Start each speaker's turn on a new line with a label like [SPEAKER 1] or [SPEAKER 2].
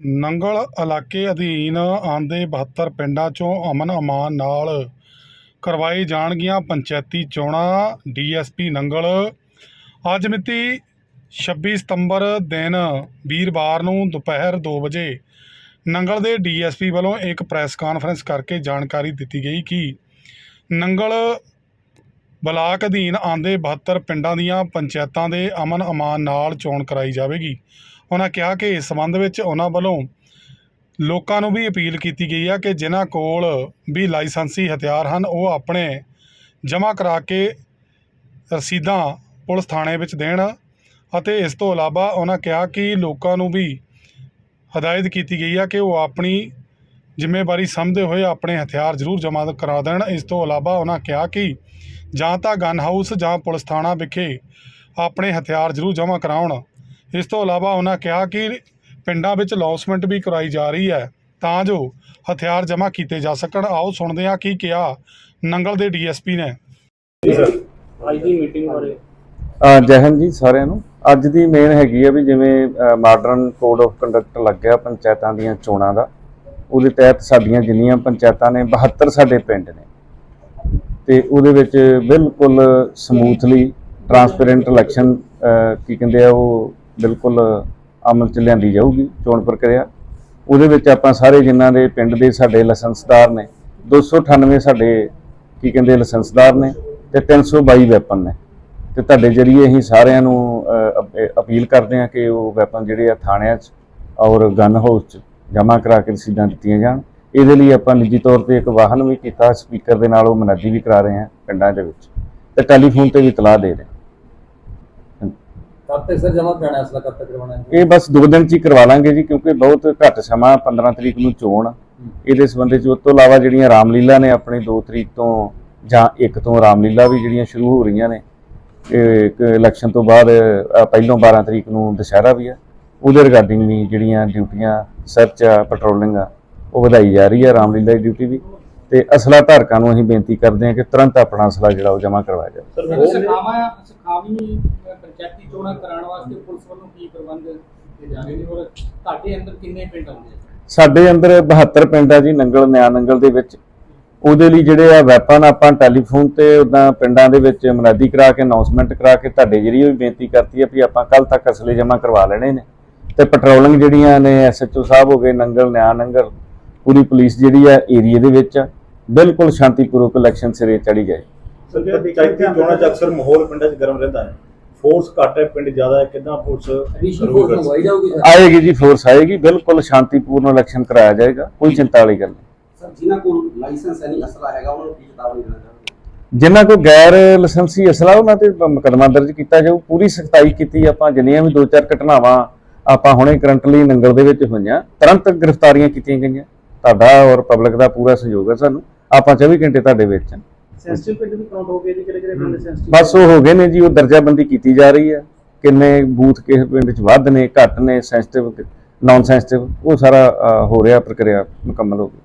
[SPEAKER 1] ਨੰਗਲ ਇਲਾਕੇ ਅਧੀਨ ਆਉਂਦੇ 72 ਪਿੰਡਾਂ 'ਚੋਂ ਅਮਨ ਅਮਾਨ ਨਾਲ ਕਰਵਾਈ ਜਾਣਗੀਆਂ ਪੰਚਾਇਤੀ ਚੋਣਾਂ। ਡੀਐਸਪੀ ਨੰਗਲ, ਅੱਜ ਮਿਤੀ 26 ਸਤੰਬਰ ਦਿਨ ਵੀਰਵਾਰ ਨੂੰ ਦੁਪਹਿਰ 2 ਵਜੇ ਨੰਗਲ ਦੇ ਡੀਐਸਪੀ ਵੱਲੋਂ ਇੱਕ ਪ੍ਰੈਸ ਕਾਨਫਰੰਸ ਕਰਕੇ ਜਾਣਕਾਰੀ ਦਿੱਤੀ ਗਈ ਕਿ ਨੰਗਲ ਬਲਾਕ ਅਧੀਨ ਆਉਂਦੇ 72 ਪਿੰਡਾਂ ਦੀਆਂ ਪੰਚਾਇਤਾਂ ਦੇ ਅਮਨ ਅਮਾਨ ਨਾਲ ਚੋਣ ਕਰਾਈ ਜਾਵੇਗੀ। ਉਹਨਾਂ ਕਿਹਾ ਕਿ ਇਸ ਸੰਬੰਧ ਵਿੱਚ ਉਹਨਾਂ ਵੱਲੋਂ ਲੋਕਾਂ ਨੂੰ ਵੀ ਅਪੀਲ ਕੀਤੀ ਗਈ ਹੈ ਕਿ ਜਿਨ੍ਹਾਂ ਕੋਲ ਵੀ ਲਾਇਸੈਂਸੀ ਹਥਿਆਰ ਹਨ, ਉਹ ਆਪਣੇ ਜਮ੍ਹਾਂ ਕਰਾ ਕੇ ਰਸੀਦਾਂ ਪੁਲਿਸ ਥਾਣੇ ਵਿੱਚ ਦੇਣ ਅਤੇ ਇਸ ਤੋਂ ਇਲਾਵਾ ਉਹਨਾਂ ਕਿਹਾ ਕਿ ਲੋਕਾਂ ਨੂੰ ਵੀ ਹਦਾਇਤ ਕੀਤੀ ਗਈ ਹੈ ਕਿ ਉਹ ਆਪਣੀ ਜ਼ਿੰਮੇਵਾਰੀ ਸਮਝਦੇ ਹੋਏ ਆਪਣੇ ਹਥਿਆਰ ਜ਼ਰੂਰ ਜਮ੍ਹਾਂ ਕਰਾ ਦੇਣ। ਇਸ ਤੋਂ ਇਲਾਵਾ ਉਹਨਾਂ ਕਿਹਾ ਕਿ ਜਾਂ ਤਾਂ ਗਨ ਹਾਊਸ ਜਾਂ ਪੁਲਿਸ ਥਾਣਾ ਵਿਖੇ ਆਪਣੇ ਹਥਿਆਰ ਜ਼ਰੂਰ ਜਮ੍ਹਾਂ ਕਰਾਉਣ। ਇਸ ਤੋਂ ਇਲਾਵਾ ਉਹਨਾਂ ਕਿਹਾ ਕਿ ਪਿੰਡਾਂ ਵਿੱਚ ਲੌਸਮੈਂਟ ਵੀ ਕਰਾਈ ਜਾ ਰਹੀ ਹੈ ਤਾਂ ਜੋ ਹਥਿਆਰ ਜਮ੍ਹਾਂ ਕੀਤੇ ਜਾ ਸਕਣ। ਆਓ ਸੁਣਦੇ ਹਾਂ ਕੀ ਕਿਹਾ ਨੰਗਲ ਦੇ ਡੀਐਸਪੀ ਨੇ।
[SPEAKER 2] ਅੱਜ ਦੀ ਮੀਟਿੰਗ ਬਾਰੇ।
[SPEAKER 3] ਅ, ਜੈ ਹਿੰਦ ਜੀ ਸਾਰਿਆਂ ਨੂੰ। ਅੱਜ ਦੀ ਮੇਨ ਹੈਗੀ ਆ ਵੀ ਜਿਵੇਂ ਮਾਡਰਨ ਕੋਡ ਆਫ ਕੰਡਕਟ ਲੱਗਿਆ ਪੰਚਾਇਤਾਂ ਦੀਆਂ ਚੋਣਾਂ ਦਾ। ਉਹਦੇ ਤਹਿਤ ਸਾਡੀਆਂ ਜਿੰਨੀਆਂ ਪੰਚਾਇਤਾਂ ਨੇ 72 ਸਾਡੇ ਪਿੰਡ ਨੇ। ਤੇ ਉਹਦੇ ਵਿੱਚ ਬਿਲਕੁਲ ਸਮੂਥਲੀ ਟਰਾਂਸਪੇਰੈਂਟ ਇਲੈਕਸ਼ਨ ਕੀ ਕਹਿੰਦੇ ਆ ਉਹ ਬਿਲਕੁਲ ਅਮਲ ਚ ਲਿਆਂਦੀ ਜਾਊਗੀ, ਚੋਣ ਪ੍ਰਕਿਰਿਆ। ਉਹਦੇ ਵਿੱਚ ਆਪਾਂ ਸਾਰੇ ਜਿਨ੍ਹਾਂ ਦੇ ਪਿੰਡ ਦੇ ਸਾਡੇ ਲਾਇਸੈਂਸਦਾਰ ਨੇ 298 ਸਾਡੇ, ਕੀ ਕਹਿੰਦੇ ਲਾਇਸੈਂਸਦਾਰ ਨੇ ਤੇ 322 ਵੈਪਨ ਨੇ। ਤੇ ਤੁਹਾਡੇ ਜਰੀਏ ਅਸੀਂ ਸਾਰਿਆਂ ਨੂੰ ਅਪੀਲ ਕਰਦੇ ਹਾਂ ਕਿ ਉਹ ਵੈਪਨ ਜਿਹੜੇ ਆ ਥਾਣਿਆਂ 'ਚ ਔਰ ਗਨ ਹਾਊਸ 'ਚ ਜਮ੍ਹਾਂ ਕਰਾ ਕੇ ਰਸੀਦਾਂ ਦਿੱਤੀਆਂ ਜਾਣ। ਇਹਦੇ ਲਈ ਆਪਾਂ ਨਿੱਜੀ ਤੌਰ ਤੇ ਇੱਕ ਵਾਹਨ ਵੀ ਕੀਤਾ ਸਪੀਕਰ ਦੇ ਨਾਲ ਉਹ ਮਨਾਦੀ ਵੀ ਕਰਾ ਰਹੇ ਹਾਂ ਪਿੰਡਾਂ ਦੇ ਵਿੱਚ ਤੇ ਟੈਲੀਫੋਨ ਤੇ ਵੀ ਇਤਲਾਹ ਦੇ ਰਹੇ।
[SPEAKER 2] ਕਦ ਤੱਕ ਸਰ ਜਮਾ ਕਰਾਣਾ ਅਸਲਾ ਕਦ ਤੱਕ ਕਰਵਾਉਣਾ ਹੈ
[SPEAKER 3] ਇਹ ਬਸ ਦੋ ਦਿਨ 'ਚ ਹੀ ਕਰਵਾ ਲਾਂਗੇ ਜੀ ਕਿਉਂਕਿ ਬਹੁਤ ਘੱਟ ਸਮਾਂ 15 ਤਰੀਕ ਨੂੰ ਚੋਣ। ਇਹਦੇ ਸੰਬੰਧੀ 'ਚ ਉਸ ਤੋਂ ਇਲਾਵਾ ਜਿਹੜੀਆਂ ਰਾਮਲੀਲਾ ਨੇ ਆਪਣੀ 2 ਤਰੀਕ ਤੋਂ ਜਾਂ 1 ਤੋਂ ਰਾਮਲੀਲਾ ਵੀ ਜਿਹੜੀਆਂ ਸ਼ੁਰੂ ਹੋ ਰਹੀਆਂ ਨੇ ਇੱਕ ਇਲੈਕਸ਼ਨ ਤੋਂ ਬਾਅਦ ਪਹਿਲੋਂ 12 ਤਰੀਕ ਨੂੰ ਦੁਸਹਿਰਾ ਵੀ ਆ ਉਹਦੇ ਰਿਗਾਰਡਿੰਗ ਵੀ ਜਿਹੜੀਆਂ ਡਿਊਟੀਆਂ ਸਰਚ ਆ ਪੈਟਰੋਲਿੰਗ ਆ ਉਹ ਵਧਾਈ ਜਾ ਰਹੀ ਹੈ ਰਾਮਲੀਲਾ ਦੀ ਡਿਊਟੀ ਵੀ ਤੇ ਅਸਲਾ ਧਾਰਕਾਂ ਨੂੰ ਅਸੀਂ ਬੇਨਤੀ ਕਰਦੇ ਹਾਂ ਕਿ ਤੁਰੰਤ ਆਪਣਾ ਅਸਲਾ ਜਿਹੜਾ ਉਹ ਜਮ੍ਹਾਂ ਕਰਵਾਇਆ ਜਾਵੇ।
[SPEAKER 2] ਸਰ ਸਖਾਵਾ ਸਖਾਵੀ ਪੰਚਾਇਤੀ ਚੋਣਾਂ ਕਰਾਉਣ ਵਾਸਤੇ ਪੁਲਿਸ ਵੱਲੋਂ ਕੀ ਪ੍ਰਬੰਧ ਕੀਤੇ ਜਾ? ਰਹੇ ਨੇ ਔਰ ਤੁਹਾਡੇ ਅੰਦਰ ਕਿੰਨੇ ਪਿੰਡ ਆਉਂਦੇ ਆ?
[SPEAKER 3] ਸਾਡੇ ਅੰਦਰ 72 ਪਿੰਡ ਆ ਜੀ ਨੰਗਲ ਨਿਆ ਨੰਗਲ ਦੇ ਵਿੱਚ। ਉਹਦੇ ਲਈ ਜਿਹੜੇ ਆ ਵੈਪਨ ਆਪਾਂ ਟੈਲੀਫੋਨ ਤੇ ਉਦਾਂ ਪਿੰਡਾਂ ਦੇ ਵਿੱਚ ਮਨਾਦੀ ਕਰਾ ਕੇ ਅਨਾਉਂਸਮੈਂਟ ਕਰਾ ਕੇ ਤੁਹਾਡੇ ਜਰੀਏ ਵੀ ਬੇਨਤੀ ਕਰਤੀ ਹੈ ਵੀ ਆਪਾਂ ਕੱਲ ਤੱਕ ਅਸਲੇ ਜਮ੍ਹਾਂ ਕਰਵਾ ਲੈਣੇ ਨੇ। ਤੇ ਪੈਟਰੋਲਿੰਗ ਜਿਹੜੀਆਂ ਨੇ ਐਸਐਚਓ ਸਾਹਿਬ ਹੋ ਗਏ ਨੰਗਲ ਨਿਆ ਨੰਗਲ ਪੂਰੀ ਪੁਲਿਸ ਜਿਹੜੀ ਆ ਏਰੀਏ ਦੇ ਵਿੱਚ ਆ ਬਿਲਕੁਲ ਸ਼ਾਂਤੀਪੂਰਵਕ ਇਲੈਕਸ਼ਨ ਸਿਰੇ ਚੜੀ ਜਾਏ।
[SPEAKER 4] ਸਰ ਜੇ ਪੰਚਾਇਤੀ ਚੋਣਾਂ 'ਚ ਅਕਸਰ ਮਾਹੌਲ ਪਿੰਡਾਂ 'ਚ ਗਰਮ ਰਹਿੰਦਾ ਹੈ। ਫੋਰਸ ਘੱਟ ਹੈ ਪਿੰਡ ਜ਼ਿਆਦਾ ਹੈ ਕਿੱਦਾਂ ਪੁਲਿਸ
[SPEAKER 2] ਐਡੀਸ਼ਨਲ
[SPEAKER 4] ਕਰੂਗੀ
[SPEAKER 2] ਫੋਰਸ ਮੰਗਵਾਈ ਜਾਊਗੀ? ਸਰ
[SPEAKER 3] ਆਏਗੀ ਜੀ ਫੋਰਸ ਆਏਗੀ ਬਿਲਕੁਲ ਸ਼ਾਂਤੀਪੂਰਨ ਇਲੈਕਸ਼ਨ ਕਰਾਇਆ ਜਾਏਗਾ ਕੋਈ ਚਿੰਤਾ ਵਾਲੀ ਗੱਲ ਨਹੀਂ।
[SPEAKER 5] ਸਰ ਜਿਨ੍ਹਾਂ ਕੋਲ ਲਾਇਸੈਂਸ ਹੈ ਨਹੀਂ ਅਸਲਾ ਹੈਗਾ ਉਹਨਾਂ ਨੂੰ ਕੀ ਚੇਤਾਵਨੀ ਦੇਣਾ ਚਾਹੁੰਦੇ
[SPEAKER 3] ਜਿਨ੍ਹਾਂ ਕੋ ਗੈਰ ਲਾਇਸੈਂਸੀ ਅਸਲਾ ਉਹਨਾਂ ਤੇ ਮੁਕੱਦਮਾ ਦਰਜ ਕੀਤਾ ਜਾਊ ਪੂਰੀ ਸਖਤਾਈ ਕੀਤੀ ਆਪਾਂ ਜਿੰਨੀਆਂ ਵੀ ਦੋ ਚਾਰ ਘਟਨਾਵਾਂ ਆਪਾਂ ਹੁਣੇ ਕਰੰਟਲੀ ਨੰਗਲ ਦੇ ਵਿੱਚ ਹੋਈਆਂ ਤੁਰੰਤ ਗ੍ਰਿਫਤਾਰੀਆਂ ਕੀਤੀਆਂ ਗਈਆਂ। ਤੁਹਾਡਾ ਔਰ ਪਬਲਿਕ ਦਾ ਪੂਰਾ ਸਹਿਯੋਗ ਹੈ ਸਾਨੂੰ। ਆਪਾਂ 24 ਘੰਟੇ ਤੁਹਾਡੇ ਵਿੱਚ ਹਾਂ।
[SPEAKER 2] ਸੈਂਸਿਟਿਵ ਪਿੰਡ ਵੀ ਕਾਊਂਟ ਹੋ ਗਏ ਜੀ? ਕਿਹੜੇ ਕਿਹੜੇ ਪਿੰਡ ਸੈਂਸਿਟਿਵ
[SPEAKER 3] ਬਸ ਉਹ ਹੋ ਗਏ ਨੇ ਜੀ ਉਹ ਦਰਜਾਬੰਦੀ ਕੀਤੀ ਜਾ ਰਹੀ ਹੈ। ਕਿੰਨੇ ਬੂਥ ਕਿਸ ਪਿੰਡ 'ਚ ਵੱਧ ਨੇ ਘੱਟ ਨੇ ਸੈਂਸਿਟਿਵ ਨਾਨ ਸੈਂਸਿਟਿਵ ਉਹ ਸਾਰਾ ਹੋ ਰਿਹਾ ਪ੍ਰਕਿਰਿਆ ਮੁਕੰਮਲ ਹੋ ਗਈ।